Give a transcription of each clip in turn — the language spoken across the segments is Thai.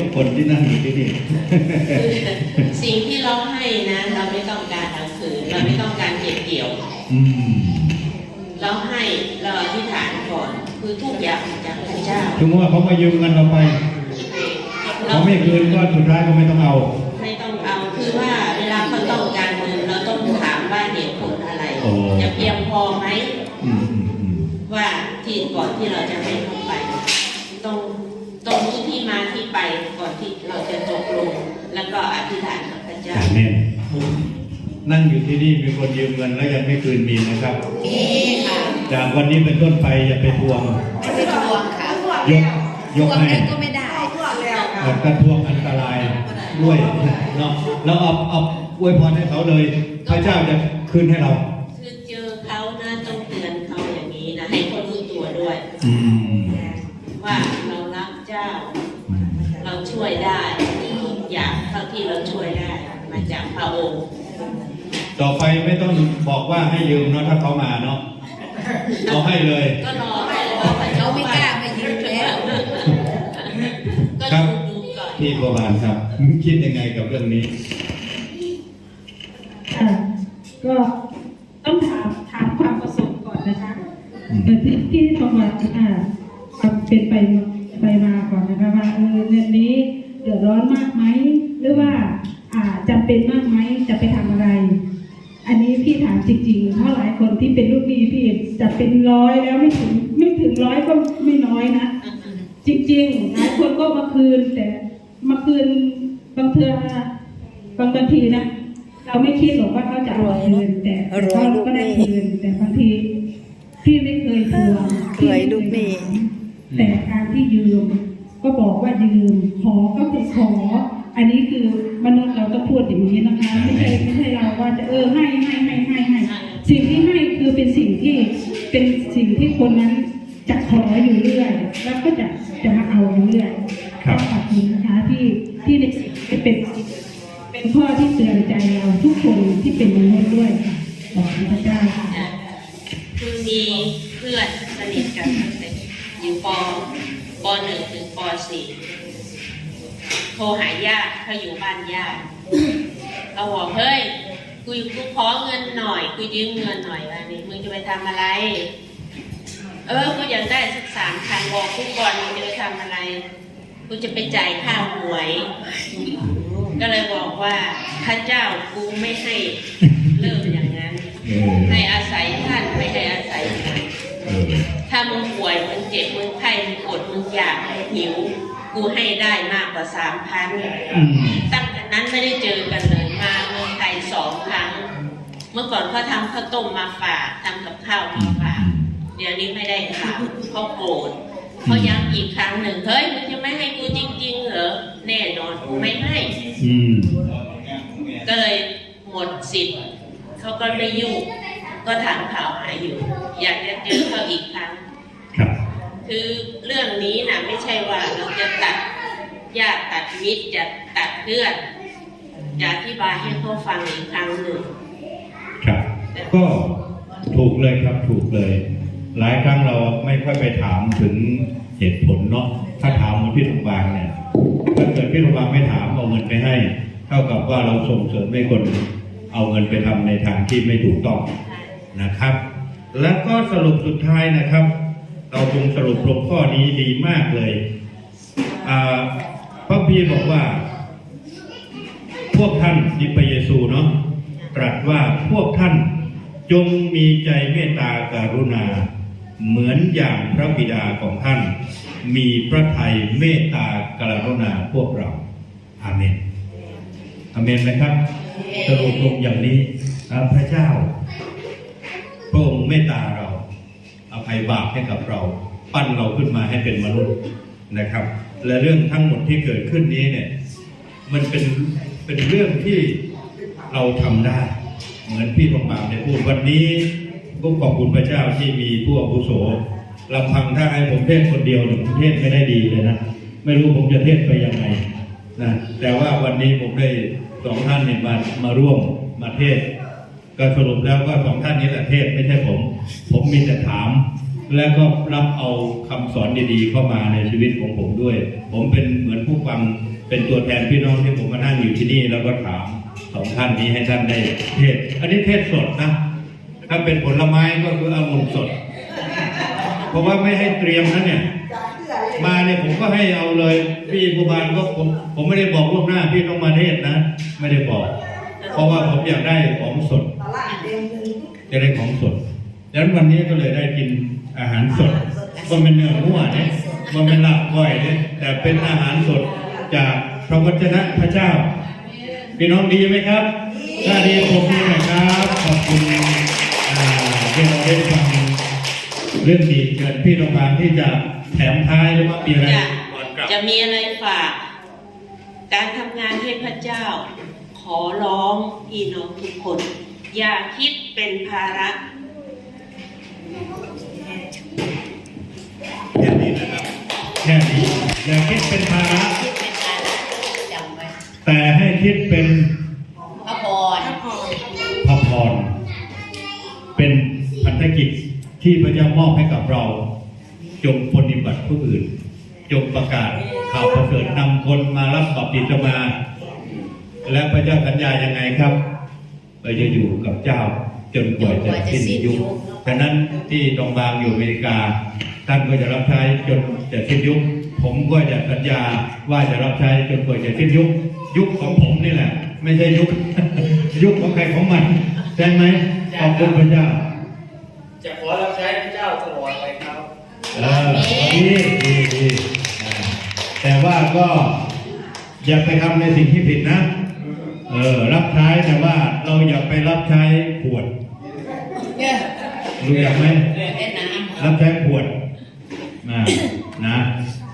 ทุกคนที่นั่งอยู่ที่นี่สิ่งที่เราให้นะเราไม่ต้องการเอาคืนเราไม่ต้องการเก็บเกี่ยวอืมเราให้เราอธิษฐานก่อนคือทุกอย่างมาจากพระเจ้าถึงว่าเขามายืมเงินเราไปเราเขาไม่คืนก็สุดท้ายก็ไม่ต้องเอา ไม่ต้องเอาคือว่าเวลาเขาต้องการเงินเราต้องถามว่าเหตุผลอะไรโอ้จะเพียงพอไหมอืมอืมอืมว่าที่ก่อนที่เราจะให้เขาไปต้องต้องรู้ที่มาที่ไปก่อนที่เราจะตกลง แล้ว ก็อธิษฐานกับพระเจ้าอาเมนนั่งอยู่ที่นี่มีคนยืมเงินแล้วยังไม่คืนมีนะครับค่ะจากวันนี้เป็นต้นไปอย่าไปทวงไม่ไปทวงค่ะยกยกให้ก็ไม่ได้แต่ถ้าทวงอันตรายด้วยเนาะแล้วเอาเอาอวยพรให้เขาเลย พระเจ้าจะคืนให้เราคือเจอเขานะต้องเตือนเขาอย่างนี้นะให้เขารู้ตัวด้วยอืมว่าเรารักเจ้า เราช่วยได้ทุก อย่างเท่าที่เราช่วยได้มาจากพระองค์ ต่อไปไม่ต้องบอกว่าให้ยืมเนาะถ้าเขามาเนาะเอาให้เลย ก็รอให้เขาไปเขาไม่กล้ามายืมแล้วก็ครับดูดูก่อนพี่ประวานครับคิดยังไงกับเรื่องนี้ ค่ะก็ต้องถามถามความประสงค์ก่อนนะคะอืมเออที่ที่ประวัติอ่าความเป็นไปมาไปมาก่อนนะคะว่าเออเรื่องนี้ เดือดร้อนมากไหมหรือว่าอ่าจำเป็นมากไหมจะไปทำอะไร อันนี้พี่ถามจริงๆ เพราะหลายคนที่เป็นลูกหนี้พี่จะเป็นร้อยแล้วไม่ถึงไม่ถึงร้อยก็ไม่น้อยนะ จริงๆ หลายคนก็มาคืนแต่มาคืนบางเทือบางบางทีนะเราไม่คิดหรอกว่าเขาจะเอาคืนแต่รวยลูกก็หนี้ได้คืนแต่บางทีพี่ไม่เคยทวงรวยลูกหนี้แต่การที่ยืม ก็บอกว่ายืมขอก็คือขอ อันนี้คือมนุษย์เราต้องพูดอย่างนี้นะคะ ไม่ใช่ไม่ใช่เราว่าจะเออให้ให้ให้ให้ให้สิ่งที่ให้คือเป็นสิ่งที่เป็นสิ่งที่คนนั้นจะขออยู่เรื่อยแล้วก็จะจะมาเอาอยู่เรื่อยครับขอบคุณนะคะที่ที่ในสิ่งที่เป็นเป็นข้อที่เตือนใจเราทุกคนที่เป็นมนุษย์ด้วยค่ะขอบคุณพระเจ้าค่ะคือมีเพื่อนสนิทกันตั้งแต่อยู่ป ปหนึ่งถึงปสี่โทรหาญาติเขาอยู่บ้านญาติเราบอกเฮ้ยกูกูขอเงินหน่อยกูยืมเงินหน่อยว่านี่มึงจะไปทำอะไร เออกูอยากได้สักสามพันบอกกูก่อนมึงจะไปทำอะไรกูจะไปจ่ายค่าหวย ก็เลยบอกว่าพระเจ้ากูไม่ให้เริ่มอย่างนั้นเออให้อาศัยท่านไม่ให้อาศัยมันเออถ้ามึงป่วยมึงเจ็บมึงไข้มึง อดมึงอยากมึงหิวกูให้ได้มากกว่าสามพันอืมตั้งแต่นั้นไม่ได้เจอกันเลยมาเมืองไทยสองครั้ง เมื่อก่อนเขาทำข้าวต้มมาฝากทำกับข้าวมาฝาก เดี๋ยวนี้ไม่ได้ข่าวเขาโกรธเขาย้ำอีกครั้งหนึ่งเฮ้ยมึงจะไม่ให้กูจริง ๆ เหรอแน่นอนกูไม่ให้อืมก็เลยหมดสิทธิ์เขาก็ไม่ยุ่งก็ถามข่าวหาอยู่ อยากจะเจอเขาอีกครั้งครับ คือเรื่องนี้นะไม่ใช่ว่าเราจะตัดญาติตัดมิตรจะตัดเพื่อนจะอธิบายให้เขาฟังอีกครั้งหนึ่งครับ ก็ถูกเลยครับถูกเลย หลายครั้งเราไม่ค่อยไปถามถึงเหตุผลเนาะถ้าถามพี่โรงพยาบาลเนี่ยถ้าเกิดพี่โรงพยาบาลไม่ถามเอาเงินไปให้ เท่ากับว่าเราส่งเสริมให้คนเอาเงินไปทำในทางที่ไม่ถูกต้องนะครับ แล้วก็สรุปสุดท้ายนะครับ เราคงสรุปลงข้อนี้ดีมากเลยพระพีบอกว่า พวกท่านนี่พระเยซูเนาะตรัสว่าพวกท่านจงมีใจเมตตากรุณา เหมือนอย่างพระบิดาของท่าน มีพระทัยเมตตากรุณาพวกเราอาเมนอาเมนไหมครับสรุปลงอย่างนี้พระเจ้าพระองค์เมตตาเรา ภัยบาปให้กับเรา ปั้นเราขึ้นมาให้เป็นมนุษย์นะครับ และเรื่องทั้งหมดที่เกิดขึ้นนี้เนี่ยมันเป็นเป็นเรื่องที่เราทำได้ เหมือนพี่ประมาได้พูดวันนี้ก็ขอบคุณพระเจ้าที่มีผู้อาวุโสลำพังถ้าให้ผมเทศคนเดียวเนี่ยผมเทศไม่ได้ดีเลยนะไม่รู้ผมจะเทศไปยังไงนะแต่ว่าวันนี้ผมได้สองท่านเนี่ยมามาร่วมมาเทศก็สรุปแล้วว่าสองท่านนี้แหละเทศไม่ใช่ผม ผมมีแต่ถาม และก็รับเอาคำสอนดีๆเข้ามาในชีวิตของผมด้วย ผมเป็นเหมือนผู้ฟังเป็นตัวแทนพี่น้องที่ผมมานั่งอยู่ที่นี่แล้วก็ถามสองท่านนี้ให้ท่านได้เทศ อันนี้เทศสดนะ ถ้าเป็นผลไม้ก็คือองุ่นสด เพราะว่าไม่ให้เตรียมนะเนี่ย มาเนี่ยผมก็ให้เอาเลย พี่ภูบาลก็ผมผมไม่ได้บอกล่วงหน้าพี่ต้องมาเทศนะ ไม่ได้บอก เพราะว่าผมอยากได้ของสดจะได้ของสด ดังนั้นวันนี้ก็เลยได้กินอาหารสดมันเป็นเนื้อมั่วเนี่ยมันเป็นลาบก้อยเนี่ยแต่เป็นอาหารสดจากพระวจนะพระเจ้าพี่น้องดีไหมครับถ้าดีผมดีนะครับขอบคุณอ่าที่เราได้ฟังเรื่องดีเกินพี่โรงพยาบาลที่จะแถมท้ายหรือว่ามีอะไรจะก่อนกลับจะมีอะไรฝาก การทำงานให้พระเจ้า ขอร้องพี่น้องทุกคน อย่าคิดเป็นภาระ แค่นี้อย่าคิดเป็นภาระคิดเป็นการจำไว้แต่ให้คิดเป็นพระพรพระพร เป็นพันธกิจที่พระเจ้ามอบให้กับเรา จงปฏิบัติผู้อื่น จงประกาศข่าวประเสริฐนำคนมารับบัพติศมา และพระเจ้าสัญญายังไงครับเราจะอยู่กับเจ้า จนกว่าจะสิ้นยุคฉะนั้นที่ตรงบางอยู่อเมริกา ท่านก็จะรับใช้จนจะสิ้นยุค ผมก็จะสัญญาว่าจะรับใช้จนกว่าจะสิ้นยุค ยุคของผมนี่แหละ ไม่ใช่ยุค ยุคของใครของมันใช่ไหมขอบคุณพระเจ้า จะขอรับใช้พระเจ้าตลอดไปครับเออดีดีดีอ่าแต่ว่าก็อย่าไปทำในสิ่งที่ผิดนะ เออ รับใช้แต่ว่าเราอย่าไปรับใช้ขวดเนี่ย รู้จักไหมเล่นน้ำรับใช้ขวดนะนะ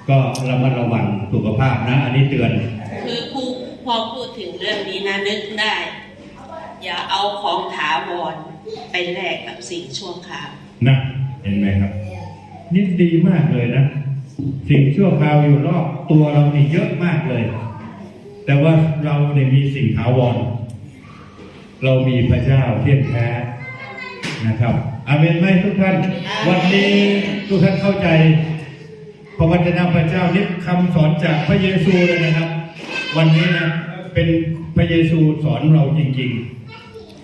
ก็ระมัดระวังสุขภาพนะ อันนี้เตือน คือครูพอพูดถึงเรื่องนี้นะนึกได้ อย่าเอาของถาวรไปแลกกับสิ่งชั่วคราวนะเห็นไหมครับ นี่ดีมากเลยนะ สิ่งชั่วคราวอยู่รอบตัวเรานี่เยอะมากเลย แต่ว่าเราเนี่ยมีสิ่งถาวรเรามีพระเจ้าเที่ยงแท้ นะครับอาเมนไหมทุกท่าน วันนี้ทุกท่านเข้าใจพระวจนะพระเจ้านี่คำสอนจากพระเยซูเลยนะครับ วันนี้นะเป็นพระเยซูสอนเราจริง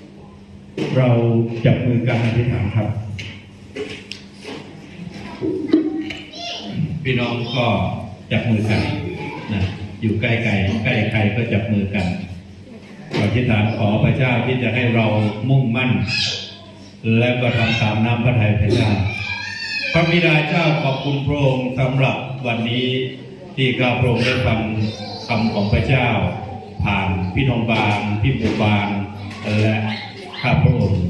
ๆ เราจับมือกันอธิษฐานครับ พี่น้องก็จับมือกันนะอยู่ใกล้ไกลใกล้ใครก็จับมือกันขออธิษฐานขอพระเจ้าที่จะให้เรามุ่งมั่น และก็ทำตามน้ำพระทัยพระเจ้าพระบิดาเจ้าขอบคุณพระองค์สำหรับวันนี้ที่ข้าพระองค์ได้ฟังคำของพระเจ้า ผ่านพี่น้องบางพี่บุบางและข้าพระองค์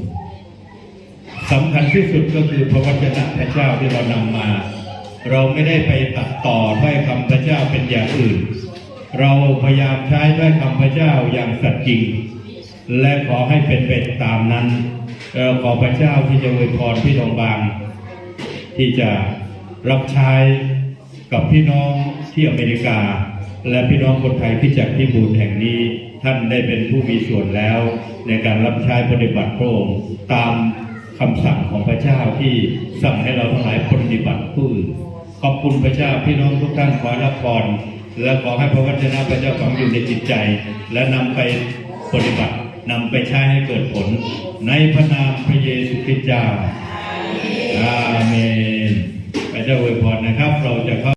สำคัญที่สุดก็คือพระวจนะพระเจ้าที่เรานำมา เราไม่ได้ไปตัดต่อถ้อยคำพระเจ้าเป็นอย่างอื่น เราพยายามใช้ถ้อยคำพระเจ้าอย่างสัตย์จริง และขอให้เป็นไปตามนั้น เราขอพระเจ้าที่จะอวยพรพี่น้องบาง ที่จะรับใช้กับพี่น้องที่อเมริกา และพี่น้องคนไทยที่จากที่บูรแห่งนี้ ท่านได้เป็นผู้มีส่วนแล้ว ในการรับใช้ปฏิบัติพระองค์ตามคำสั่งของพระเจ้าที่สั่งให้เราทั้งหลายปฏิบัติผู้อื่นขอบคุณพระเจ้าพี่น้องทุกท่านขอรับพรและขอให้พระวจนะพระเจ้าฝังอยู่ในจิตใจ และนำไปปฏิบัตินำไปใช้ให้เกิดผล ในพระนามพระเยซูคริสต์เจ้าอาเมนพระเจ้าอวยพรนะครับ เราจะเข้า